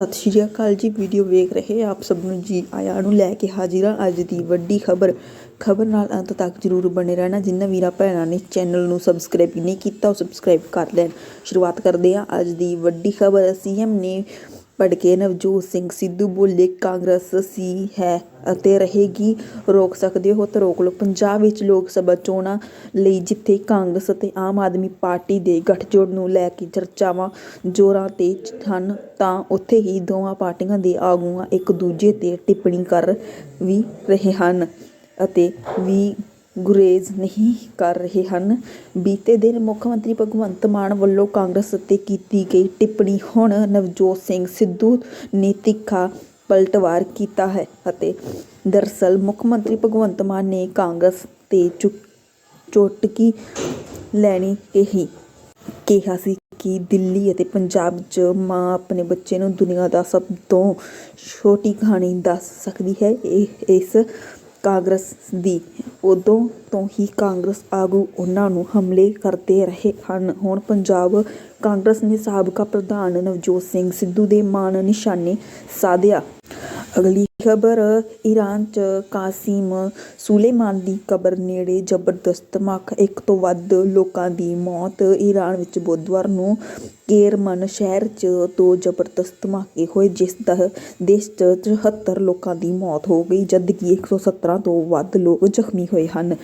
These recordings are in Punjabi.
ਸਤਿ ਸ਼੍ਰੀ ਅਕਾਲ ਜੀ, ਵੀਡੀਓ ਵੇਖ ਰਹੇ ਆਪ ਸਭ ਨੂੰ ਜੀ ਆਇਆਂ ਨੂੰ ਲੈ ਕੇ ਹਾਜ਼ਰ ਹਾਂ ਅੱਜ ਦੀ ਵੱਡੀ ਖਬਰ। ਖਬਰ ਨਾਲ ਅੰਤ ਤੱਕ ਜਰੂਰ ਬਣੇ ਰਹਿਣਾ। ਜਿੰਨਾ ਵੀਰਾ ਭੈਣਾਂ ਨੇ ਚੈਨਲ ਨੂੰ ਸਬਸਕ੍ਰਾਈਬ ਨਹੀਂ ਕੀਤਾ, ਉਹ ਸਬਸਕ੍ਰਾਈਬ ਕਰ ਲੈਣ। ਸ਼ੁਰੂਆਤ ਕਰਦੇ ਹਾਂ ਅੱਜ ਦੀ ਵੱਡੀ ਖਬਰ। ਸੀਐਮ ਨੇ ਭੜਕੇ ਨਵਜੋਤ ਸਿੰਘ ਸਿੱਧੂ ਬੋਲੇ, ਕਾਂਗਰਸ ਸੀ ਹੈ ਅਤੇ ਰਹੇਗੀ। ਰੋਕ ਸਕਦੇ ਹੋ ਤਾਂ ਰੋਕ ਲਓ। ਪੰਜਾਬ ਵਿੱਚ ਲੋਕ ਸਭਾ ਚੋਣਾਂ ਲਈ ਜਿੱਥੇ ਕਾਂਗਰਸ ਅਤੇ ਆਮ ਆਦਮੀ ਪਾਰਟੀ ਦੇ ਗਠਜੋੜ ਨੂੰ ਲੈ ਕੇ ਚਰਚਾਵਾਂ, ਜ਼ੋਰਾਂ ਤੇ ਹਨ ਤਾਂ ਉੱਥੇ ਹੀ ਦੋਵਾਂ ਪਾਰਟੀਆਂ ਦੇ ਆਗੂਆਂ ਇੱਕ ਦੂਜੇ ਤੇ ਟਿੱਪਣੀ ਕਰ ਵੀ ਰਹੇ ਹਨ ਅਤੇ ਵੀ ਗੁਰੇਜ਼ ਨਹੀਂ ਕਰ ਰਹੇ ਹਨ। ਬੀਤੇ ਦਿਨ ਮੁੱਖ ਮੰਤਰੀ ਭਗਵੰਤ ਮਾਨ ਵੱਲੋਂ ਕਾਂਗਰਸ ਉੱਤੇ ਕੀਤੀ ਗਈ ਟਿੱਪਣੀ ਹੁਣ ਨਵਜੋਤ ਸਿੰਘ ਸਿੱਧੂ ਨੇ ਤਿੱਖਾ ਪਲਟਵਾਰ ਕੀਤਾ ਹੈ ਅਤੇ ਦਰਅਸਲ ਮੁੱਖ ਮੰਤਰੀ ਭਗਵੰਤ ਮਾਨ ਨੇ ਕਾਂਗਰਸ ਤੇ ਚੁ- ਚੁਟਕੀ ਲੈਣੀ ਕਹੀ ਕਿਹਾ ਸੀ ਕਿ ਦਿੱਲੀ ਅਤੇ ਪੰਜਾਬ 'ਚ ਮਾਂ ਆਪਣੇ ਬੱਚੇ ਨੂੰ ਦੁਨੀਆ ਦਾ ਸਭ ਤੋਂ ਛੋਟੀ ਕਹਾਣੀ ਦੱਸ ਸਕਦੀ ਹੈ। ਇਹ, ਇਸ ਕਾਂਗਰਸ ਦੀ ਉਦੋਂ ਤੋਂ ਹੀ ਕਾਂਗਰਸ ਆਗੂ ਉਹਨਾਂ ਨੂੰ ਹਮਲੇ ਕਰਦੇ ਰਹੇ ਹਨ। ਹੁਣ ਪੰਜਾਬ ਕਾਂਗਰਸ ਨੇ ਸਾਬਕਾ ਪ੍ਰਧਾਨ ਨਵਜੋਤ ਸਿੰਘ ਸਿੱਧੂ ਦੇ ਮਾਣ ਨਿਸ਼ਾਨੇ ਸਾਧਿਆ। ਅਗਲੀ ਖਬਰ, ਈਰਾਨ 'ਚ ਕਾਸਿਮ ਸੁਲੇਮਾਨ ਦੀ ਕਬਰ ਨੇੜੇ ਜ਼ਬਰਦਸਤ ਧਮਾਕਾ ਇੱਕ ਤੋਂ ਵੱਧ ਲੋਕਾਂ ਦੀ ਮੌਤ। ਈਰਾਨ ਵਿੱਚ ਬੁੱਧਵਾਰ ਨੂੰ ਕੇਰਮਨ ਸ਼ਹਿਰ 'ਚ ਦੋ ਜ਼ਬਰਦਸਤ ਧਮਾਕੇ ਹੋਏ, ਜਿਸ ਦਾ ਦੇਸ਼ 'ਚ 74 ਲੋਕਾਂ ਦੀ ਮੌਤ ਹੋ ਗਈ, ਜਦਕਿ 117 ਤੋਂ ਵੱਧ ਲੋਕ ਜ਼ਖਮੀ ਹੋਏ ਹਨ।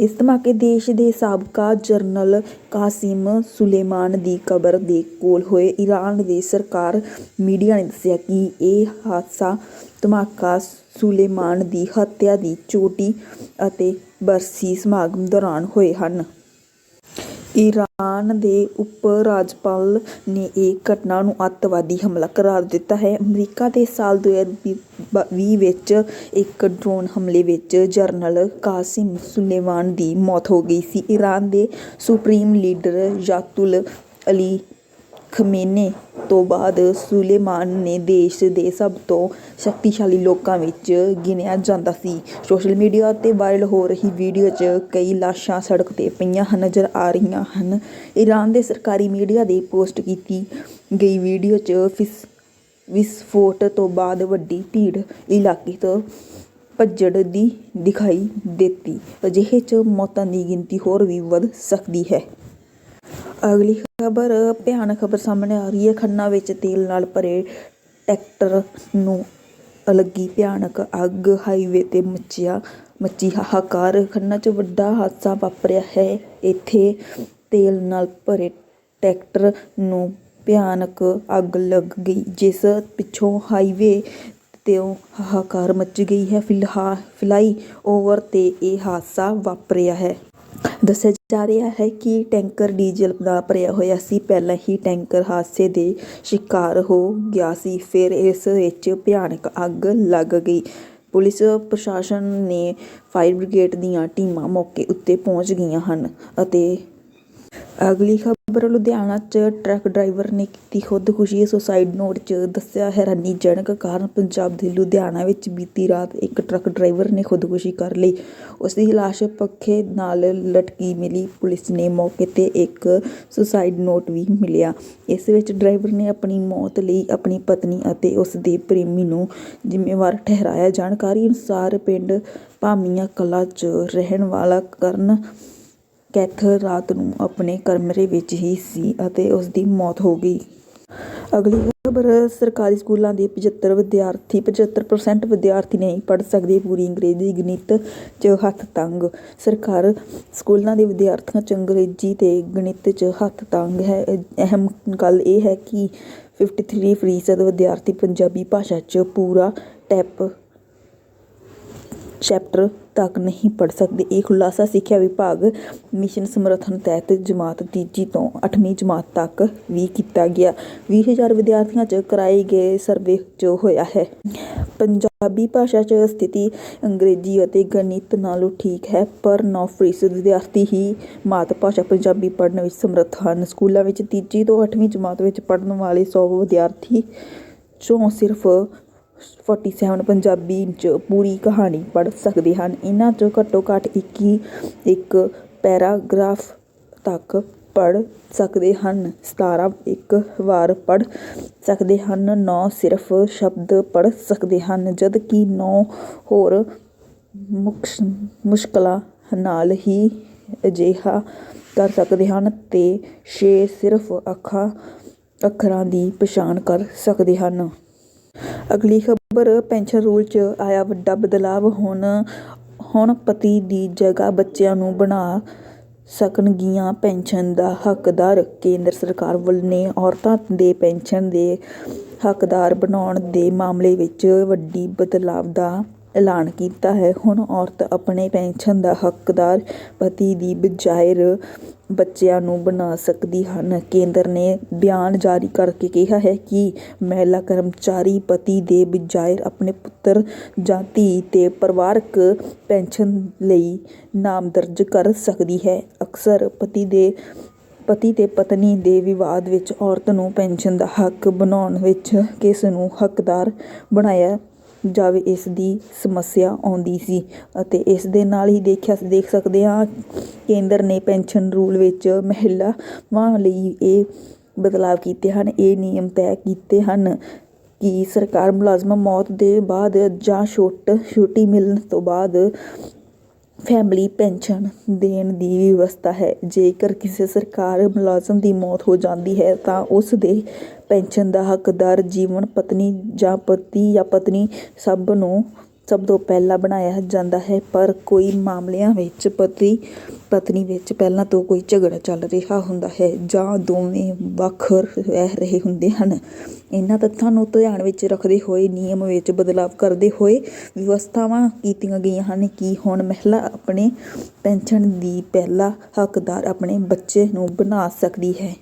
ਇਸ ਧਮਾਕੇ ਦੇਸ਼ ਦੇ ਸਾਬਕਾ ਜਨਰਲ ਕਾਸਿਮ ਸੁਲੇਮਾਨ ਦੀ ਕਬਰ ਦੇ ਕੋਲ ਹੋਏ। ਈਰਾਨ ਦੇ ਸਰਕਾਰ ਮੀਡੀਆ ਨੇ ਦੱਸਿਆ ਕਿ ਇਹ ਹਾਦਸਾ ਧਮਾਕਾ ਸੁਲੇਮਾਨ ਦੀ ਹੱਤਿਆ ਦੀ ਚੋਟੀ ਅਤੇ ਬਰਸੀ ਸਮਾਗਮ ਦੌਰਾਨ ਹੋਏ ਹਨ। ਈਰਾਨ ਦੇ ਉਪ ਰਾਜਪਾਲ ਨੇ ਇਹ ਘਟਨਾ ਨੂੰ ਅੱਤਵਾਦੀ ਹਮਲਾ ਕਰਾਰ ਦਿੱਤਾ ਹੈ। ਅਮਰੀਕਾ ਦੇ ਸਾਲ 2020 ਵਿੱਚ ਇੱਕ ਡਰੋਨ ਹਮਲੇ ਵਿੱਚ ਜਨਰਲ ਕਾਸਿਮ ਸੁਲੇਮਾਨ ਦੀ ਮੌਤ ਹੋ ਗਈ ਸੀ। ਈਰਾਨ ਦੇ supreme leader Ayatollah Ali Khamenei ਤੋਂ ਬਾਅਦ ਸੁਲੇਮਾਨ ਨੇ ਦੇਸ਼ ਦੇ ਸਭ ਤੋਂ ਸ਼ਕਤੀਸ਼ਾਲੀ ਲੋਕਾਂ ਵਿੱਚ ਗਿਣਿਆ ਜਾਂਦਾ ਸੀ। ਸੋਸ਼ਲ ਮੀਡੀਆ ਉੱਤੇ ਵਾਇਰਲ ਹੋ ਰਹੀ ਵੀਡੀਓ 'ਚ ਕਈ ਲਾਸ਼ਾਂ ਸੜਕ ਤੇ ਪਈਆਂ ਨਜ਼ਰ ਆ ਰਹੀਆਂ ਹਨ। ਈਰਾਨ ਦੇ ਸਰਕਾਰੀ ਮੀਡੀਆ ਦੀ ਪੋਸਟ ਕੀਤੀ ਗਈ ਵੀਡੀਓ 'ਚ ਫਿਸ, ਵਿਸਫੋਟ ਤੋਂ ਬਾਅਦ ਵੱਡੀ ਭੀੜ ਇਲਾਕੇ ਤੋਂ ਭੱਜੜ ਦੀ ਦਿਖਾਈ ਦਿੱਤੀ। ਅਜਿਹੇ 'ਚ ਮੌਤਾਂ ਦੀ ਗਿਣਤੀ ਹੋਰ ਵੀ ਵੱਧ ਸਕਦੀ ਹੈ। ਅਗਲੀ ਖਬਰ, ਭਿਆਨਕ ਖਬਰ ਸਾਹਮਣੇ ਆ ਰਹੀ ਹੈ। ਖੰਨਾ ਵਿੱਚ ਤੇਲ ਨਾਲ ਭਰੇ ਟਰੈਕਟਰ ਨੂੰ ਲੱਗੀ ਭਿਆਨਕ ਅੱਗ। ਹਾਈਵੇ ਤੇ ਮੱਚਿਆ, ਮੱਚੀ ਹਾਹਾਕਾਰ। ਖੰਨਾ 'ਚ ਵੱਡਾ ਹਾਦਸਾ ਵਾਪਰਿਆ ਹੈ। ਇੱਥੇ ਤੇਲ ਨਾਲ ਭਰੇ ਟਰੈਕਟਰ ਨੂੰ ਭਿਆਨਕ ਅੱਗ ਲੱਗ ਗਈ, ਜਿਸ ਪਿੱਛੋਂ ਹਾਈਵੇ ਤੇ ਹਾਹਾਕਾਰ ਮੱਚ ਗਈ ਹੈ। ਫਿਲਹਾਲ ਫਲਾਈ ਓਵਰ ਤੇ ਇਹ ਹਾਦਸਾ ਵਾਪਰਿਆ ਹੈ। ਦੱਸਿਆ ਜਾ ਰਿਹਾ ਹੈ ਕਿ ਟੈਂਕਰ ਡੀਜ਼ਲ ਦਾ ਭਰਿਆ ਹੋਇਆ ਸੀ। ਪਹਿਲਾਂ ਹੀ ਟੈਂਕਰ ਹਾਦਸੇ ਦੇ ਸ਼ਿਕਾਰ ਹੋ ਗਿਆ ਸੀ। ਫਿਰ ਇਸ ਵਿੱਚ ਭਿਆਨਕ ਅੱਗ ਲੱਗ ਗਈ। ਪੁਲਿਸ ਪ੍ਰਸ਼ਾਸਨ ਨੇ ਫਾਇਰ ਬ੍ਰਿਗੇਡ ਦੀਆਂ ਟੀਮਾਂ ਮੌਕੇ ਉੱਤੇ ਪਹੁੰਚ ਗਈਆਂ ਹਨ ਅਤੇ ਅਗਲੀ ਖਬਰ, ਲੁਧਿਆਣਾ 'ਚ ਟਰੱਕ ਡਰਾਈਵਰ ਨੇ ਕੀਤੀ ਖੁਦਕੁਸ਼ੀ। ਸੁਸਾਈਡ ਨੋਟ 'ਚ ਦੱਸਿਆ, ਹੈਰਾਨੀਜਨਕ ਕਾਰਨ ਪੰਜਾਬ ਦੇ ਲੁਧਿਆਣਾ ਵਿੱਚ ਬੀਤੀ ਰਾਤ ਇੱਕ ਟਰੱਕ ਡਰਾਈਵਰ ਨੇ ਖੁਦਕੁਸ਼ੀ ਕਰ ਲਈ। ਉਸ ਦੀ ਲਾਸ਼ ਪੱਖੇ ਨਾਲ ਲਟਕੀ ਮਿਲੀ। ਪੁਲਿਸ ਨੇ ਮੌਕੇ ਤੇ ਇੱਕ ਸੁਸਾਈਡ ਨੋਟ ਵੀ ਮਿਲਿਆ। ਇਸ ਵਿੱਚ ਡਰਾਈਵਰ ਨੇ ਆਪਣੀ ਮੌਤ ਲਈ ਆਪਣੀ ਪਤਨੀ ਅਤੇ ਉਸ ਦੇ ਪ੍ਰੇਮੀ ਨੂੰ ਜ਼ਿੰਮੇਵਾਰ ਠਹਿਰਾਇਆ। ਜਾਣਕਾਰੀ ਅਨੁਸਾਰ ਪਿੰਡ ਭਾਮੀਆਂ ਕਲਾ 'ਚ ਰਹਿਣ ਵਾਲਾ ਕਰਨ ਕੈਥਰ ਰਾਤ ਨੂੰ ਆਪਣੇ ਕਮਰੇ ਵਿੱਚ ਹੀ ਸੀ ਅਤੇ ਉਸ ਦੀ ਮੌਤ ਹੋ ਗਈ। ਅਗਲੀ ਖਬਰ, ਸਰਕਾਰੀ ਸਕੂਲਾਂ ਦੇ 75 ਵਿਦਿਆਰਥੀ 75% ਵਿਦਿਆਰਥੀ ਨਹੀਂ ਪੜ੍ਹ ਸਕਦੇ, ਪੂਰੀ ਅੰਗਰੇਜ਼ੀ ਗਣਿਤ 'ਚ ਹੱਥ ਤੰਗ। ਸਰਕਾਰ ਸਕੂਲਾਂ ਦੇ ਵਿਦਿਆਰਥੀਆਂ 'ਚ ਅੰਗਰੇਜ਼ੀ ਤੇ ਗਣਿਤ 'ਚ ਹੱਥ ਤੰਗ ਹੈ। ਅਹਿਮ ਗੱਲ ਇਹ ਹੈ ਕਿ 53% ਫੀਸਦ ਵਿਦਿਆਰਥੀ ਪੰਜਾਬੀ ਭਾਸ਼ਾ 'ਚ ਪੂਰਾ ਟੈਪ, ਚੈਪਟਰ ਤੱਕ ਨਹੀਂ ਪੜ੍ਹ ਸਕਦੇ। ਇਹ ਖੁਲਾਸਾ ਸਿੱਖਿਆ ਵਿਭਾਗ ਮਿਸ਼ਨ ਸਮਰਥਨ ਤਹਿਤ ਜਮਾਤ ਤੀਜੀ ਤੋਂ 8ਵੀਂ ਜਮਾਤ ਤੱਕ ਵੀ ਕੀਤਾ ਗਿਆ। 20000 ਵਿਦਿਆਰਥੀਆਂ 'ਚ ਕਰਾਏ ਗਏ ਸਰਵੇ 'ਚ ਹੋਇਆ ਹੈ। ਪੰਜਾਬੀ ਭਾਸ਼ਾ 'ਚ ਸਥਿਤੀ ਅੰਗਰੇਜ਼ੀ ਅਤੇ ਗਣਿਤ ਨਾਲੋਂ ਠੀਕ ਹੈ, ਪਰ 9% ਵਿਦਿਆਰਥੀ ਹੀ ਮਾਤ ਭਾਸ਼ਾ ਪੰਜਾਬੀ ਪੜ੍ਹਨ ਵਿੱਚ ਸਮਰੱਥ ਹਨ। ਸਕੂਲਾਂ ਵਿੱਚ ਤੀਜੀ ਤੋਂ 8ਵੀਂ ਜਮਾਤ ਵਿੱਚ ਪੜ੍ਹਨ ਵਾਲੇ 100 ਵਿਦਿਆਰਥੀ 'ਚੋਂ ਸਿਰਫ 47 ਪੰਜਾਬੀ 'ਚ ਪੂਰੀ ਕਹਾਣੀ ਪੜ੍ਹ ਸਕਦੇ ਹਨ। ਇਹਨਾਂ 'ਚੋਂ ਘੱਟੋ ਘੱਟ 21 ਇੱਕ ਪੈਰਾਗ੍ਰਾਫ ਤੱਕ ਪੜ੍ਹ ਸਕਦੇ ਹਨ। ਸਤਾਰਾਂ, ਇੱਕ ਵਾਰ ਪੜ੍ਹ ਸਕਦੇ ਹਨ। ਨੌ ਸਿਰਫ ਸ਼ਬਦ ਪੜ੍ਹ ਸਕਦੇ ਹਨ, ਜਦਕਿ ਨੌ ਹੋਰ ਮੁਕਸ਼, ਮੁਸ਼ਕਲਾਂ ਨਾਲ ਹੀ ਅਜਿਹਾ ਕਰ ਸਕਦੇ ਹਨ ਅਤੇ ਛੇ ਸਿਰਫ ਅੱਖਾਂ, ਅੱਖਰਾਂ ਦੀ ਪਛਾਣ ਕਰ ਸਕਦੇ ਹਨ। ਅਗਲੀ ਖਬਰ, ਪੈਨਸ਼ਨ ਰੂਲ 'ਚ ਆਇਆ ਵੱਡਾ ਬਦਲਾਵ, ਹੁਣ ਹੁਣ ਪਤੀ ਦੀ ਜਗ੍ਹਾ ਬੱਚਿਆਂ ਨੂੰ ਬਣਾ ਸਕਣਗੀਆਂ ਪੈਨਸ਼ਨ ਦਾ ਹੱਕਦਾਰ, ਕੇਂਦਰ ਸਰਕਾਰ ਵੱਲ ਨੇ ਔਰਤਾਂ ਦੇ ਪੈਨਸ਼ਨ ਦੇ ਹੱਕਦਾਰ ਬਣਾਉਣ ਦੇ ਮਾਮਲੇ ਵਿੱਚ ਵੱਡੀ ਬਦਲਾਵ ਦਾ ਐਲਾਨ ਕੀਤਾ ਹੈ। ਹੁਣ ਔਰਤ ਆਪਣੇ ਪੈਨਸ਼ਨ ਦਾ ਹੱਕਦਾਰ ਪਤੀ ਦੀ ਬਜਾਏ ਬੱਚਿਆਂ ਨੂੰ ਬਣਾ ਸਕਦੀ ਹਨ। ਕੇਂਦਰ ਨੇ ਬਿਆਨ ਜਾਰੀ ਕਰਕੇ ਕਿਹਾ ਹੈ ਕਿ ਮਹਿਲਾ ਕਰਮਚਾਰੀ ਪਤੀ ਦੇ ਬਜਾਏ ਆਪਣੇ ਪੁੱਤਰ ਜਾਂ ਧੀ ਤੇ ਪਰਿਵਾਰਕ ਪੈਨਸ਼ਨ ਲਈ ਨਾਮ ਦਰਜ ਕਰ ਸਕਦੀ ਹੈ। ਅਕਸਰ ਪਤੀ ਦੇ, ਪਤੀ ਤੇ ਪਤਨੀ ਦੇ ਵਿਵਾਦ ਵਿੱਚ ਔਰਤ ਨੂੰ ਪੈਨਸ਼ਨ ਦਾ ਹੱਕ ਬਣਾਉਣ ਵਿੱਚ ਕਿਸ ਨੂੰ ਹੱਕਦਾਰ ਬਣਾਇਆ ਜਾਵੇ, ਇਸ ਦੀ ਸਮੱਸਿਆ ਆਉਂਦੀ ਸੀ। ਅਤੇ ਇਸ ਦੇ ਨਾਲ ਹੀ ਦੇਖਿਆ, ਦੇਖ ਸਕਦੇ ਹਾਂ ਕੇਂਦਰ ਨੇ ਪੈਨਸ਼ਨ ਰੂਲ ਵਿੱਚ ਮਹਿਲਾਵਾਂ ਲਈ ਇਹ ਬਦਲਾਵ ਕੀਤੇ ਹਨ। ਇਹ ਨਿਯਮ ਤੈਅ ਕੀਤੇ ਹਨ ਕਿ ਸਰਕਾਰ ਮੁਲਾਜ਼ਮਾਂ ਮੌਤ ਦੇ ਬਾਅਦ ਜਾਂ ਛੋਟ ਛੁੱਟੀ ਮਿਲਣ ਤੋਂ ਬਾਅਦ ਫੈਮਿਲੀ ਪੈਨਸ਼ਨ ਦੇਣ ਦੀ ਵਿਵਸਥਾ ਹੈ। ਜੇਕਰ ਕਿਸੇ ਸਰਕਾਰ ਮੁਲਾਜ਼ਮ ਦੀ ਮੌਤ ਹੋ ਜਾਂਦੀ ਹੈ, ਤਾਂ ਉਸ ਦੇ ਪੈਨਸ਼ਨ ਦਾ ਹੱਕਦਾਰ ਜੀਵਨ ਪਤਨੀ ਜਾਂ ਪਤੀ ਜਾਂ ਪਤਨੀ ਸਭ ਨੂੰ ਸਭ ਤੋਂ ਪਹਿਲਾਂ ਬਣਾਇਆ ਜਾਂਦਾ ਹੈ, ਪਰ ਕੋਈ ਮਾਮਲਿਆਂ ਵਿੱਚ ਪਤੀ, ਪਤਨੀ ਵਿੱਚ ਪਹਿਲਾਂ ਤੋਂ ਕੋਈ ਝਗੜਾ ਚੱਲ ਰਿਹਾ ਹੁੰਦਾ ਹੈ ਜਾਂ ਦੋਵੇਂ ਵੱਖ ਰਹਿ ਰਹੇ ਹੁੰਦੇ ਹਨ। ਇਹਨਾਂ ਤੱਥਾਂ ਨੂੰ ਧਿਆਨ ਵਿੱਚ ਰੱਖਦੇ ਹੋਏ, ਨਿਯਮ ਵਿੱਚ ਬਦਲਾਵ ਕਰਦੇ ਹੋਏ ਵਿਵਸਥਾਵਾਂ ਕੀਤੀਆਂ ਗਈਆਂ ਹਨ ਕਿ ਹੁਣ ਮਹਿਲਾ ਆਪਣੇ ਪੈਨਸ਼ਨ ਦੀ ਪਹਿਲਾ ਹੱਕਦਾਰ ਆਪਣੇ ਬੱਚੇ ਨੂੰ ਬਣਾ ਸਕਦੀ ਹੈ।